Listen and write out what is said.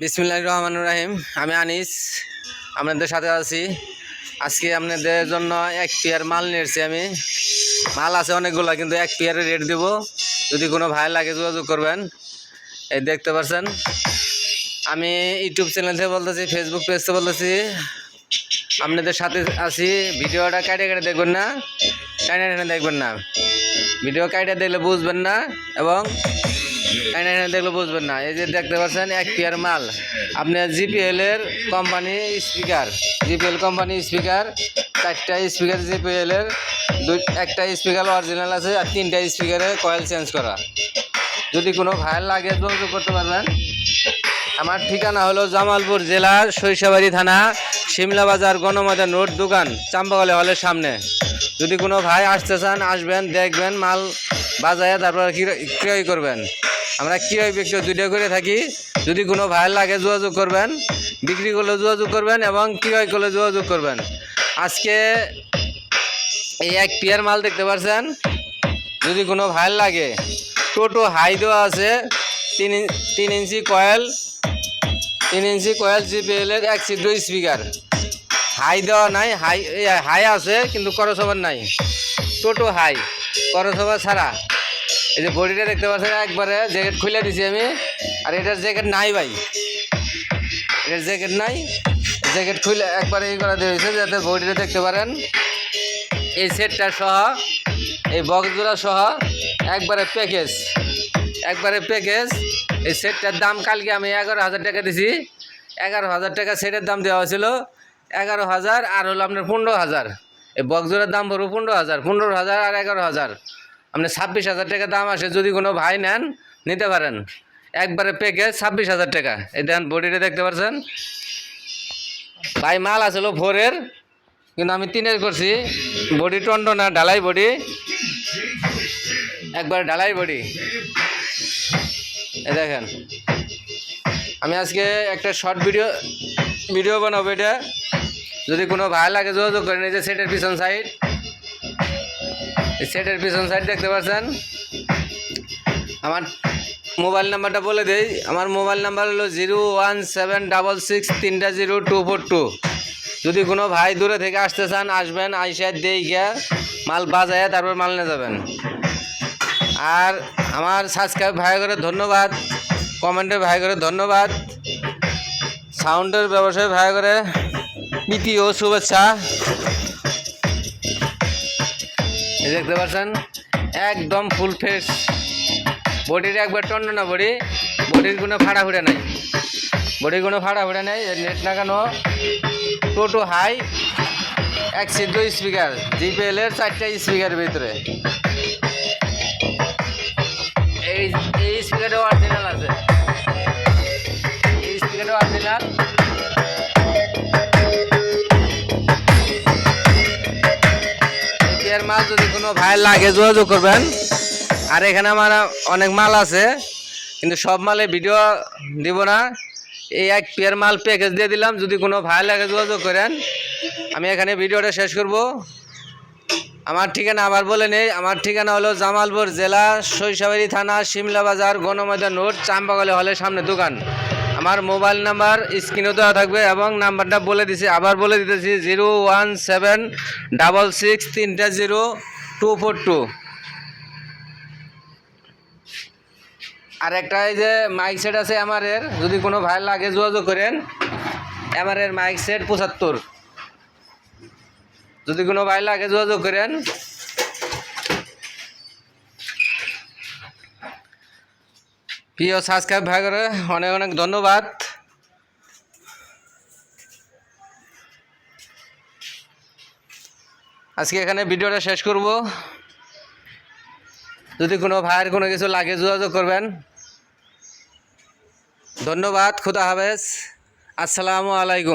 বিসমিল্লাহ রহমান রাহিম। আমি আনিস, আপনাদের সাথে আছি। আজকে আপনাদের জন্য এক পেয়ার মাল নিয়েছি আমি। মাল আছে অনেকগুলো, কিন্তু এক পেয়ারে রেট দেব। যদি কোনো ভাই লাগে যোগাযোগ করবেন। এই দেখতে পাচ্ছেন আমি ইউটিউব চ্যানেল থেকে বলতেছি ফেসবুক পেজ থেকে বলতেছি, আপনাদের সাথে আছি। ভিডিওটা কাটে কাটে দেখবেন না কাটে কাটে দেখবেন না। ভিডিও কাটে দেখলে বুঝবেন না, এবং এনে দেখলে বুঝবেন না। এই যে দেখতে পাচ্ছেন, এক পেয়ার মাল। আপনার জিপিএল এর company speaker GPL company speaker চারটা স্পিকার জিপিএল এর দুই, একটা স্পিকার অরিজিনাল আছে আর তিনটা স্পিকারে কয়েল চেঞ্জ করা। যদি কোনো ভাইয়ের লাগে, যোগাযোগ করতে পারবেন। আমার ঠিকানা হলো জামালপুর জেলার শৈশবাড়ি থানা শিমলা বাজার গণমাদার নোট দোকান চাম্পাকলে হলের সামনে। যদি কোনো ভাই আসতে চান, আসবেন, দেখবেন, মাল বাজারে তারপর ক্রয় করবেন। আমরা ক্রয় বিক্রয় দুইটা করে থাকি? যদি কোনো ভাইয়ের লাগে যোগাযোগ করবেন, বিক্রি করলে যোগাযোগ করবেন এবং ক্রয় করলে যোগাযোগ করবেন। আজকে এই এক পিয়ার মাল দেখতে পারছেন। যদি কোনো ভাইয়ের লাগে, টোটো হাই দেওয়া আছে, তিন তিন ইঞ্চি কয়েল, তিন ইঞ্চি কয়েল জিপিএল এর এক সিদ্ধ স্পিকার। হাই দেওয়া নাই, হাই হাই আছে, কিন্তু করসভার নাই। টোটো হাই করসভা ছাড়া এই যে বডিটা দেখতে পাচ্ছেন একবারে জ্যাকেট খুলে দিছি আমি। আর এটার জ্যাকেট নাই ভাই। এটার জ্যাকেট নাই। জ্যাকেট খুলে একবারে এই করা দিয়ে হয়েছে যাতে বডিটা দেখতে পারেন। এই সেটটা সহ, এই বক্সগুলো সহ একবারে প্যাকেজ। একবারে প্যাকেজ। এই সেটটার দাম কালকে আমি এগারো হাজার টাকা দিছি। এগারো হাজার টাকা সেটের দাম দেওয়া হয়েছিল। এগারো হাজার আর হলো আপনার পনেরো হাজার। এই বক্সজোড়ার দাম পড়ব পনেরো হাজার পনেরো হাজার আর এগারো হাজার। আপনি ছাব্বিশ হাজার টাকা দাম আসে, যদি কোনো ভাই নেন, নিতে পারেন। একবারে প্যাকেজ ছাব্বিশ হাজার টাকা। এই দেখেন বডিটা দেখতে পাচ্ছেন? ভাই, মাল আসলো ফোরের কিন্তু আমি তিনের করছি। বডি টন্ড না ঢালাই বডি। একবার ঢালাই বডি। এই দেখেন। আমি আজকে একটা শর্ট ভিডিও ভিডিও বানাবো এটা। যদি কোনো ভাই লাগে যোগাযোগ করেন, এই যে সেটের পিছন সাইড সেটের পিছন সাইড দেখতে পাচ্ছেন? আমার মোবাইল নাম্বারটা বলে দেই। আমার মোবাইল নাম্বার হলো zero one seven double six তিনটা জিরো টু ফোর টু। যদি কোনো ভাই দূরে থেকে আসতে চান, আসবেন, আইসা দিয়ে গিয়া মাল বাজায় তারপর মাল নিয়ে যাবেন। আর আমার সাবস্ক্রাইব ভাই করে ধন্যবাদ কমেন্টে ভাই করে ধন্যবাদ সাউন্ডের ব্যবসায় ভাই করে প্রীতি ও শুভেচ্ছা। দেখতে পাচ্ছেন? একদম ফুল ফ্রেশ বডির একবার টন্ড না বডি, বডির কোনো ফাড়া ফুড়ে নাই। বডির কোনো ফাড়া ফুড়ে নাই নেট লাগানো টোটো হাই এক সিদ্ধ স্পিকার জিপিএল এর চারটা স্পিকারের ভিতরে। এই মাল যদি কোনো ভাই লাগে যোগাযোগ করবেন। আর এখানে আমার অনেক মাল আছে, কিন্তু সব মালে ভিডিও দিব না। এই এক পেয়ার মাল প্যাকেজ দিয়ে দিলাম, যদি কোনো ভাই লাগে যোগাযোগ করেন। আমি এখানে ভিডিওটা শেষ করব। আমার ঠিকানা আবার বলে নেই, আমার ঠিকানা হলো জামালপুর জেলা শৈশবাড়ি থানা, শিমলা বাজার, গণময়দান রোড চাম্পাগলে হলের সামনে দোকান। আমার মোবাইল নাম্বার স্ক্রিনে দেওয়া থাকবে এবং নাম্বারটা বলে দিছি, আবার বলে দিতেছি, zero one seven double six তিনটা জিরো টু ফোর টু। আর একটা এই যে মাইক সেট আছে আমারের, যদি কোনো ভাই লাগে যোগাযোগ করেন, আমারের মাইক সেট পঁচাত্তর। যদি কোনো ভাই লাগে যোগাযোগ করেন প্রিয় সাবস্ক্রাইব ভাইগরে, অনেক অনেক ধন্যবাদ। আজকে এখানে ভিডিওটা শেষ করব। যদি কোনো ভাইয়ের কোনো কিছু লাগে, যোগাযোগ করবেন। ধন্যবাদ, খুদা হাফেজ। আসসালামু আলাইকুম।